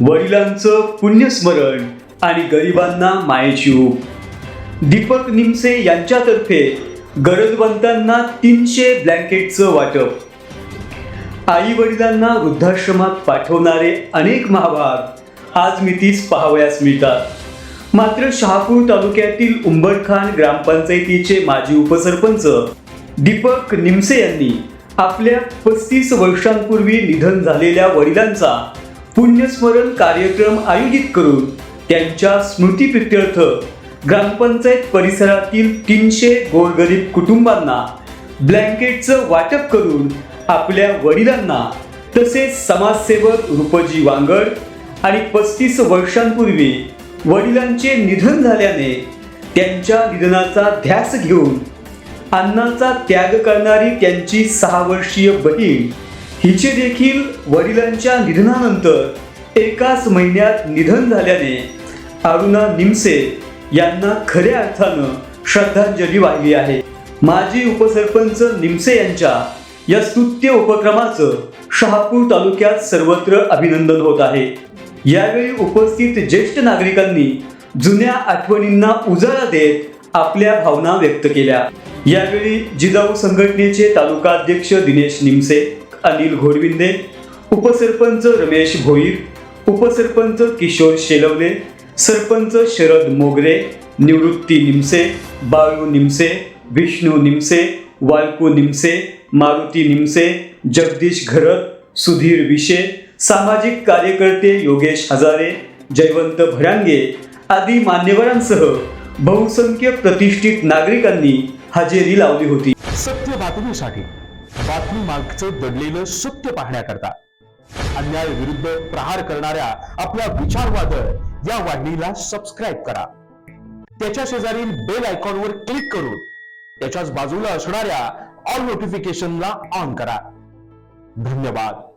वडिलांचं पुण्यस्मरण आणि गरिबांना मायेची ऊब. दीपक निमसे यांच्यातर्फे गरजवंतांना तीनशे ब्लँकेटचं वाटप. आई वडिलांना वृद्धाश्रमात पाठवणारे अनेक महाभाग आज मितीस पाहावयास मिळतात. मात्र शहापूर तालुक्यातील उंबरखान ग्रामपंचायतीचे माजी उपसरपंच दीपक निमसे यांनी आपल्या पस्तीस वर्षांपूर्वी निधन झालेल्या वडिलांचा पुण्यस्मरण कार्यक्रम आयोजित करून त्यांच्या स्मृतीप्रित्यर्थ ग्रामपंचायत परिसरातील तीनशे गोरगरीब कुटुंबांना ब्लँकेटचं वाटप करून आपल्या वडिलांना तसेच समाजसेवक रूपजी वांगड आणि पस्तीस वर्षांपूर्वी वडिलांचे निधन झाल्याने त्यांच्या निधनाचा ध्यास घेऊन अन्नाचा त्याग करणारी त्यांची सहा वर्षीय बहीण हिचे देखील वडिलांच्या निधनानंतर एकाच महिन्यात निधन झाल्याने अरुणा निमसे यांना खऱ्या अर्थानं श्रद्धांजली वाहिली आहे. माजी उपसरपंच निमसे यांच्या या स्तुत्य उपक्रमाचं शहापूर तालुक्यात सर्वत्र अभिनंदन होत आहे. यावेळी उपस्थित ज्येष्ठ नागरिकांनी जुन्या आठवणींना उजाळा देत आपल्या भावना व्यक्त केल्या. यावेळी जिजाऊ संघटनेचे तालुका अध्यक्ष दिनेश निमसे अनिल घोडविंदे उपसरपंच रमेश भोईर उपसरपंच किशोर शेलवले सरपंच शरद मोगरे निवृत्ती निमसे बाळू निमसे विष्णू निमसे वालकू निमसे मारुती निमसे जगदीश घरत सुधीर विशे सामाजिक कार्यकर्ते योगेश हजारे जयवंत भडांगे आदी मान्यवरांसह बहुसंख्य प्रतिष्ठित नागरिकांनी हजेरी लावली होती. सत्य बातमीसाठी बातमी मागचं दडलेलं सत्य पाहण्याकरता. अन्याय विरुद्ध प्रहार करणाऱ्या आपल्या विचारवादळ या वाहिनीला सबस्क्राईब करा. त्याच्या शेजारील बेल आयकॉनवर क्लिक करून त्याच्याच बाजूला असणाऱ्या ऑल नोटिफिकेशनला ऑन करा. धन्यवाद.